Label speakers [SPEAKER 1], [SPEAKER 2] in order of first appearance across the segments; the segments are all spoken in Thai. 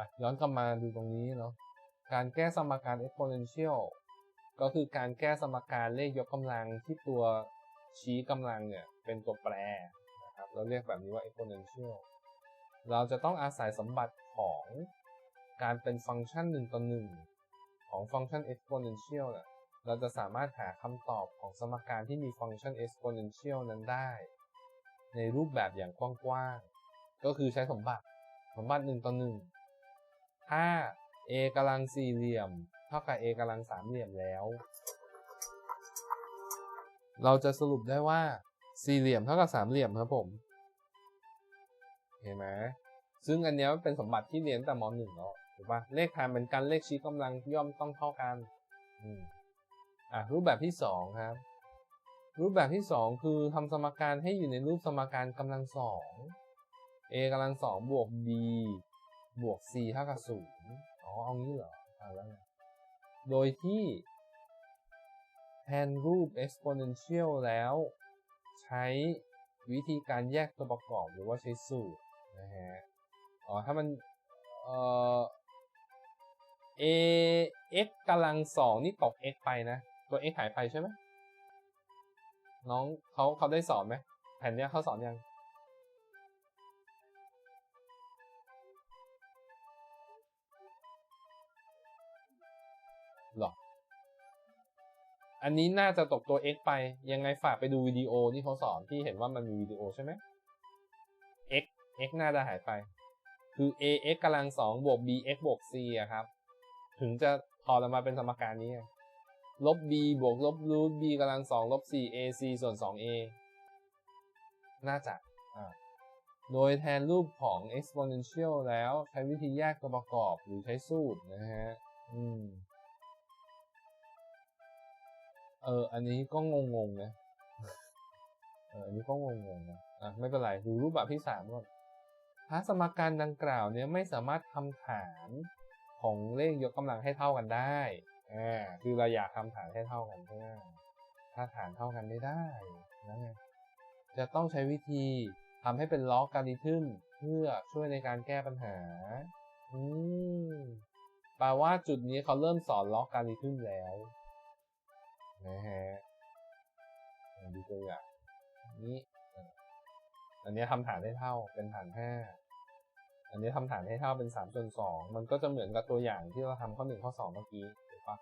[SPEAKER 1] อะย้อนกลับมาดูตรงนี้เนาะการแก้สมการ exponential ก็คือการแก้สมการเลขยกกำลังที่ตัวชี้กำลังเนี่ยเป็นตัวแปรนะครับเราเรียกแบบนี้ว่า exponential เราจะต้องอาศัยสมบัติของการเป็นฟังก์ชันหนึ่งต่อหนึ่งของฟังก์ชัน exponential เนี่ยเราจะสามารถหาคำตอบของสมการที่มีฟังก์ชัน exponential นั้นได้ ในรูปแบบอย่างกว้างๆก็คือใช้สมบัติสมบัติหนึ่งต่อหนึ่ง ถ้า a กำลังสี่เหลี่ยม เท่ากับ a กำลังสามเหลี่ยมแล้ว เราจะสรุปได้ว่าสี่เหลี่ยมเท่ากับสามเหลี่ยมครับผม เห็นไหมซึ่งอันนี้เป็นสมบัติที่เรียนแต่มหนึ่งแล้วถูกปะเลขฐานเป็นการเลขชี้กำลังย่อมต้องเท่ากันอืมอะรูปแบบที่สองครับ รูปแบบที่สองคือทำสมการให้อยู่ในรูปสมการกำลังสอง a กำลังสองบวก b บวก c เท่ากับศูนย์อ๋อ เอางี้เหรออ่าแล้วไงโดยที่แทนรูป exponential แล้ว ใช้วิธีการแยกตัวประกอบหรือว่าใช้สูตรนะฮะ อ๋อ ถ้ามัน เอ่อ a x กำลังสองนี่ตก x ไปนะ ตัว x หายไปใช่ไหมน้องเขาเขาได้สอนไหมแผ่นเนี้ยเขาสอนยัง หรออันนี้น่าจะตกตัว x ไป ยังไงฝากไปดูวิดีโอที่เขาสอนที่เห็นว่ามันมีวิดีโอใช่ไหม x x น่าจะหายไป คือ ax กำลังสองบวก bx บวก c อะครับ ถึงจะพอเรามาเป็นสมการนี้ไงลบ b บวกลบรูท b กำลังสองลบ 4 ac ส่วน 2a น่าจะอ่าโดยแทนรูปของ exponential แล้วใช้วิธีแยกตัวประกอบหรือใช้สูตรนะฮะ อืม เออ อันนี้ก็งงๆนะ เออ อันนี้ก็งงๆนะ อะ ไม่เป็นไรดูรูปแบบที่สามก่อนถ้าสมการดังกล่าวเนี่ยไม่สามารถทำฐานของเลขยกกำลังให้เท่ากันได้ อ่า คือเราอยากทำฐานให้เท่ากันใช่ไหมถ้าฐานเท่ากันไม่ได้นะไงจะต้องใช้วิธีทำให้เป็นล็อกการิทึมเพื่อช่วยในการแก้ปัญหา อืมแปลว่าจุดนี้เขาเริ่มสอนล็อกการิทึมแล้ว นะฮะดูตัวอย่างนี้อันนี้ทำฐานให้เท่าเป็นฐานห้าอันนี้ทำฐานให้เท่าเป็นสามส่วนสองมันก็จะเหมือนกับตัวอย่างที่เราทำข้อหนึ่งข้อสองเมื่อกี้ถูกปะ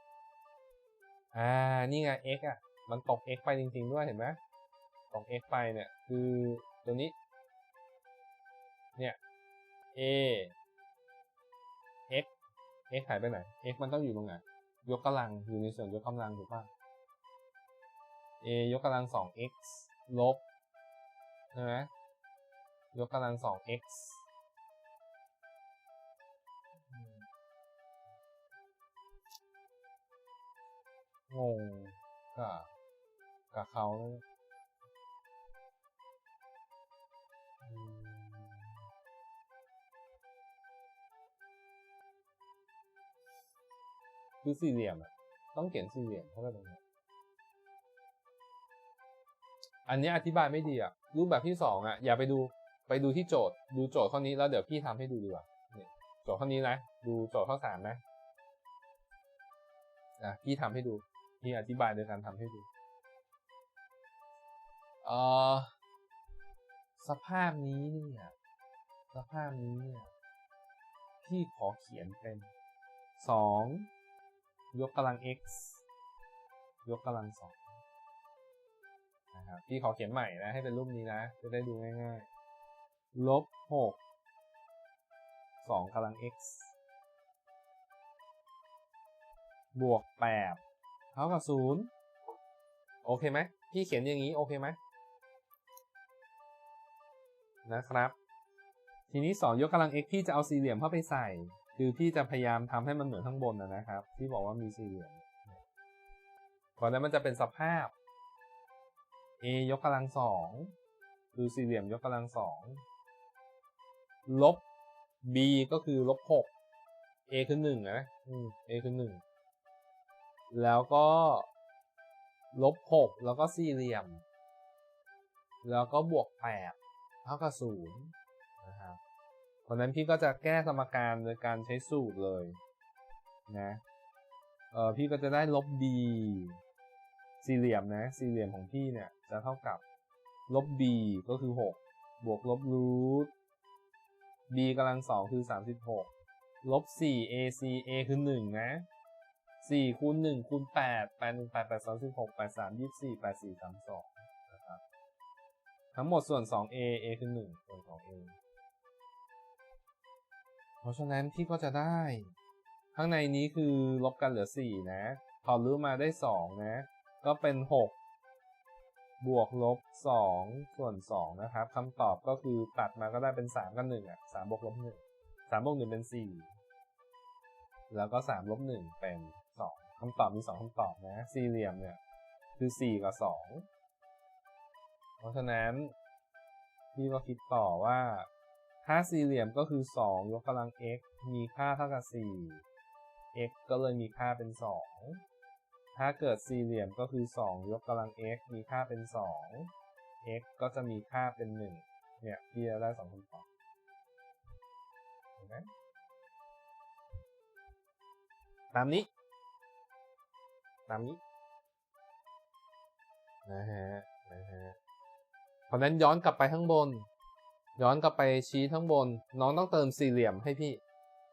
[SPEAKER 1] อ่านี่ไง x อะ มันตก x ไปจริง ๆ ด้วยเห็นไหมตก x ไปเนี่ยคือตัวนี้ เนี่ย a x x หายไปไหน x มันต้องอยู่ตรงไหนยกกำลังอยู่ในส่วนยกกำลังถูกปะ a ยกกำลังสอง x ลบใช่ไหมยกกำลังสอง x งงกับกับเขาคือสี่เหลี่ยมอะต้องเขียนสี่เหลี่ยมเข้าไปตรงนี้ อันนี้อธิบายไม่ดีอะ รูปแบบที่สองอะ อย่าไปดู ไปดูที่โจทย์ ดูโจทย์ข้อนี้แล้วเดี๋ยวพี่ทำให้ดูดีกว่าเนี่ยโจทย์ข้อนี้นะ ดูโจทย์ข้อสามนะอะพี่ทำให้ดู พี่อธิบายโดยการทำให้ดูเอ่อสภาพนี้เนี่ย สภาพนี้เนี่ย พี่ขอเขียนเป็นสองยกกำลัง x ยกกำลังสอง นะครับพี่ขอเขียนใหม่นะให้เป็นรูปนี้นะ จะได้ดูง่ายๆลบหกสองกำลัง x บวกแปดเท่ากับศูนย์โอเคไหมพี่เขียนอย่างนี้ โอเคไหมนะครับ ทีนี้สองยกกำลัง x พี่จะเอาสี่เหลี่ยมเข้าไปใส่ คือพี่จะพยายามทำให้มันเหมือนข้างบนนะครับ ที่บอกว่ามีสี่เหลี่ยมเพราะนั้นมันจะเป็นสภาพ a ยกกำลังสองคือสี่เหลี่ยมยกกำลังสองลบ b ก็คือลบหก a คือหนึ่งนะอืม a คือหนึ่งแล้วก็ลบหกแล้วก็สี่เหลี่ยม แล้วก็บวกแปดเท่ากับศูนย์นะครับเพราะฉะนั้นพี่ก็จะแก้สมการโดยการใช้สูตรเลยนะเออพี่ก็จะได้ลบ b สี่เหลี่ยมนะ สี่เหลี่ยมของพี่เนี่ยจะเท่ากับลบ b ก็คือ 6 บวกลบรูท b กำลังสองคือ 36 ลบ 4 ac a คือ 1 นะ 4 คูณ 1 คูณ 8 8 1 8 8 2 16 8 3 24 8 4 32นะครับทั้งหมดส่วน 2a a คือ 1 ส่วน 2a เพราะฉะนั้นพี่ก็จะได้ ข้างในนี้คือลบกันเหลือ 4 นะถอรูทมาได้ 2 นะ ก็เป็น 6 บวกลบ 2 ส่วน 2 นะครับคำตอบก็คือตัดมาก็ได้เป็น 3 กับ1อะ3บวกลบ1 3บวก1เป็น 4 แล้วก็ 3 ลบ 1 เป็น 2คำตอบมี 2คำตอบนะ สี่เหลี่ยมเนี่ย คือ 4 กับ 2 เพราะฉะนั้น พี่ก็คิดต่อว่าถ้าสี่เหลี่ยมก็คือ 2 ยกกำลัง x มีค่าเท่ากับ 4 x ก็เลยมีค่าเป็น 2 ถ้าเกิดสี่เหลี่ยมก็คือ 2 ยกกำลัง x มีค่าเป็น 2 x ก็จะมีค่าเป็น 1 เนี่ยพี่จะได้สองคำตอบเห็นไหมตามนี้ ตามนี้ นะฮะ นะฮะเพราะนั้นย้อนกลับไปข้างบน ย้อนกลับไปชี้ข้างบน น้องต้องเติมสี่เหลี่ยมให้พี่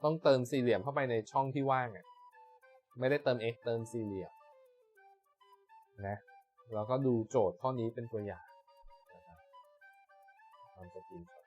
[SPEAKER 1] ต้องเติมสี่เหลี่ยมเข้าไปในช่องที่ว่างอะ ไม่ได้เติม x เติมสี่เหลี่ยม นะแล้วก็ดูโจทย์ข้อนี้เป็นตัวอย่างนะครับทำสกรีนช็อต